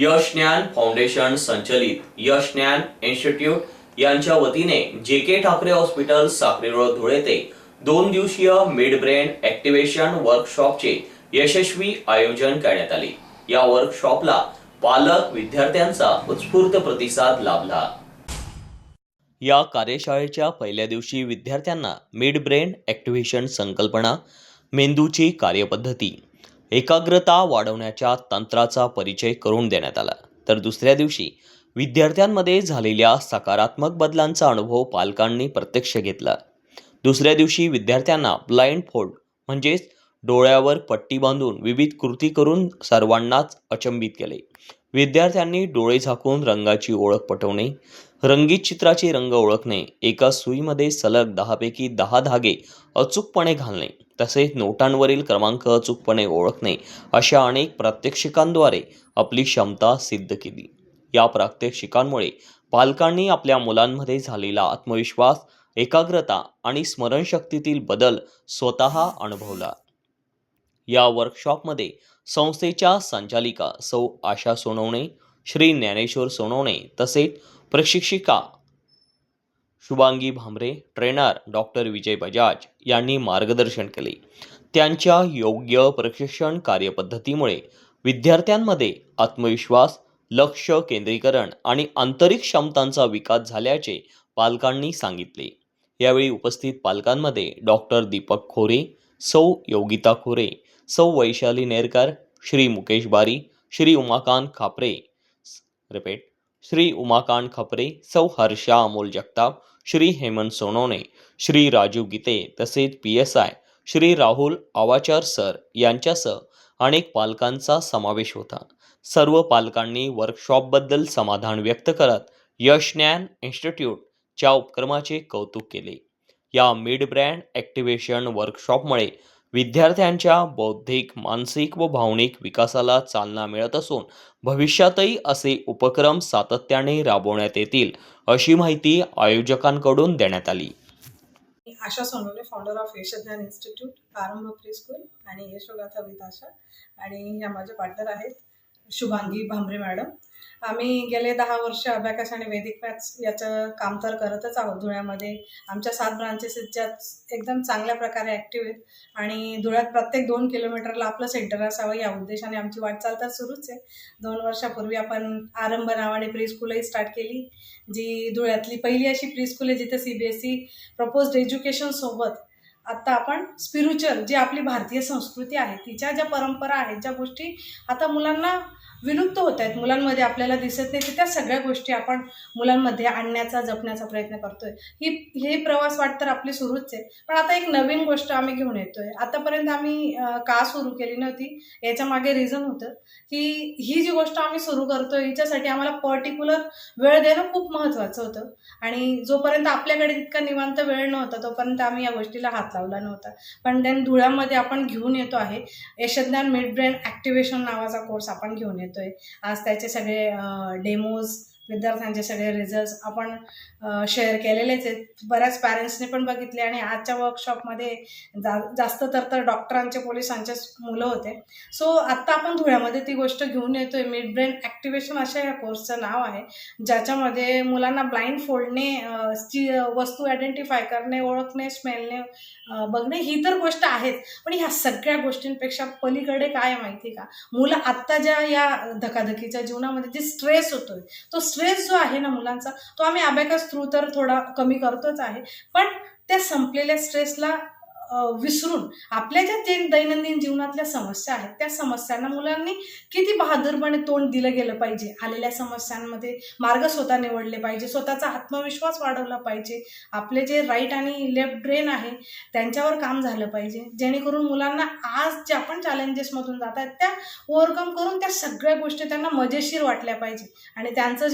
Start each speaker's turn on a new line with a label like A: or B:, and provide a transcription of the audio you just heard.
A: यश ज्ञान फाउंडेशन संचलित यश ज्ञान इन्स्टिट्यूट यांच्या वतीने J K Thackeray hospital Sakri road Dhule ते दोन दिवसीय मिड ब्रेन ऍक्टिव्हेशन वर्कशॉपचे यशस्वी आयोजन करण्यात आले. या वर्कशॉपला पालक विद्यार्थ्यांचा उत्स्फूर्त प्रतिसाद लाभला. या कार्यशाळेच्या पहिल्या दिवशी विद्यार्थ्यांना मिड ब्रेन ॲक्टिव्हेशन संकल्पना मेंदूची कार्यपद्धती एकाग्रता वाढवण्याच्या तंत्राचा परिचय करून देण्यात आला. तर दुसऱ्या दिवशी विद्यार्थ्यांमध्ये झालेल्या सकारात्मक बदलांचा अनुभव पालकांनी प्रत्यक्ष घेतला. दुसऱ्या दिवशी विद्यार्थ्यांना ब्लाइंड फोल्ड म्हणजेच डोळ्यावर पट्टी बांधून विविध कृती करून सर्वांनाच अचंबित केले. विद्यार्थ्यांनी डोळे झाकून रंगाची ओळख पटवणे रंगीत चित्राचे रंग ओळखणे एका सुईमध्ये सलग दहापैकी दहा धागे अचूकपणे घालणे तसेच नोटांवरील क्रमांक अचूकपणे ओळखणे अशा अनेक प्रात्यक्षिकांद्वारे आपली क्षमता सिद्ध केली. या प्रात्यक्षिकांमुळे पालकांनी आपल्या मुलांमध्ये झालेला आत्मविश्वास एकाग्रता आणि स्मरणशक्तीतील बदल स्वतः अनुभवला. या वर्कशॉपमध्ये संस्थेच्या संचालिका सौ आशा सोनवणे श्री ज्ञानेश्वर सोनवणे तसेच प्रशिक्षिका शुभांगी भामरे ट्रेनर डॉक्टर विजय बजाज यांनी मार्गदर्शन केले. त्यांच्या योग्य प्रशिक्षण कार्यपद्धतीमुळे विद्यार्थ्यांमध्ये आत्मविश्वास लक्ष केंद्रीकरण आणि आंतरिक क्षमतांचा विकास झाल्याचे पालकांनी सांगितले. यावेळी उपस्थित पालकांमध्ये डॉक्टर दीपक खोरे सौ योगिता खोरे सौ वैशाली नेरकर श्री मुकेश बारी श्री उमाकांत खापरे रिपीट श्री उमाकांत खपरे सौ हर्षा अमोल जगताप श्री हेमंत सोनवणे श्री राजू गीते तसेच P S I Shri Rahul Awachar sir यांच्यासह अनेक पालकांचा समावेश होता. सर्व पालकांनी वर्कशॉपबद्दल समाधान व्यक्त करत यश ज्ञान इन्स्टिट्यूटच्या उपक्रमाचे कौतुक केले. या मिड ब्रँड ॲक्टिव्हेशन वर्कशॉपमुळे विद्यार्थ्यांच्या बौद्धिक मानसिक व भावनिक विकासाला चालना मिळत असून भविष्यातही असे उपक्रम सातत्याने राबवण्यात येतील अशी माहिती आयोजकांकडून देण्यात आली.
B: Asha Sonawane founder of Yashdnyan institute Prarambh pre school आणि यशोगाथा विद आशा. आणि ह्या माझ्या पार्टनर आहेत शुभांगी भांबरे मॅडम. आम्ही गेले दहा वर्ष अभ्याकाश आणि वैदिक मॅथ्स याचं काम तर करतच आहोत धुळ्यामध्ये. आमच्या सात ब्रांचेस एकदम चांगल्या प्रकारे ॲक्टिव्ह आहेत. आणि धुळ्यात प्रत्येक दोन किलोमीटरला आपलं सेंटर असावं या उद्देशाने आमची वाटचाल तर सुरूच आहे. दोन वर्षापूर्वी आपण आरंभ नावाने प्री स्कूलही स्टार्ट केली जी धुळ्यातली पहिली अशी प्री स्कूल आहे जिथे C B S C proposed एज्युकेशनसोबत आत्ता आपण स्पिरिच्युअल जी आपली भारतीय संस्कृती आहे तिच्या ज्या परंपरा आहेत ज्या गोष्टी आता मुलांना विलुप्त होत आहेत. मुलांमध्ये आपल्याला दिसत नाही तर त्या सगळ्या गोष्टी आपण मुलांमध्ये आणण्याचा जपण्याचा प्रयत्न करतोय. ही हे प्रवास वाट तर आपली सुरूच आहे. पण आता एक नवीन गोष्ट आम्ही घेऊन येतोय. आतापर्यंत आम्ही का सुरू केली नव्हती याच्या मागे रिझन होतं की ही जी गोष्ट आम्ही सुरू करतोय हिच्यासाठी आम्हाला पर्टिक्युलर वेळ देणं खूप महत्त्वाचं होतं. आणि जोपर्यंत आपल्याकडे तितका निवांत वेळ नव्हता तोपर्यंत आम्ही या गोष्टीला हात लावला नव्हता. पण देन धुळ्यामध्ये आपण घेऊन येतो आहे यशज्ञान मिड ब्रेन ॲक्टिव्हेशन नावाचा कोर्स आपण घेऊन येतो. आहे आज त्याचे सगळे डेमोज विद्यार्थ्यांचे सगळे रिझल्ट्स आपण शेअर केलेलेच आहेत. बऱ्याच पॅरेंट्सने पण बघितले आणि आजच्या वर्कशॉपमध्ये जा जास्त तर तर डॉक्टरांचे पोलिसांचे मुलं होते. सो आत्ता आपण धुळ्यामध्ये ती गोष्ट घेऊन येतोय. मिड ब्रेन ॲक्टिवेशन अशा या कोर्सचं नाव आहे ज्याच्यामध्ये मुलांना ब्लाइंड फोल्डने ची वस्तू आयडेंटिफाय करणे ओळखणे स्मेलने बघणे ही तर गोष्ट आहेच. पण ह्या सगळ्या गोष्टींपेक्षा पलीकडे काय माहिती आहे का? मुलं आत्ता ज्या या धकाधकीच्या जीवनामध्ये जे स्ट्रेस होतोय तो स्ट्रेस जो आहे ना मुलांचा तो आम्ही अबॅकस थ्रू तर थोडा कमी करतोच आहे. पण त्या संपलेल्या स्ट्रेसला विसरून आपल्या ज्या जे दैनंदिन जीवनातल्या समस्या आहेत त्या समस्यांना मुलांनी किती बहादूरपणे तोंड दिलं गेलं पाहिजे. आलेल्या समस्यांमध्ये मार्ग स्वतः निवडले पाहिजे स्वतःचा आत्मविश्वास वाढवला पाहिजे. आपले जे राईट आणि लेफ्ट ब्रेन आहे त्यांच्यावर काम झालं पाहिजे. जेणेकरून मुलांना आज ज्या पण चॅलेंजेसमधून जात आहेत त्या ओव्हरकम करून त्या सगळ्या गोष्टी त्यांना मजेशीर वाटल्या पाहिजे. आणि त्यांचं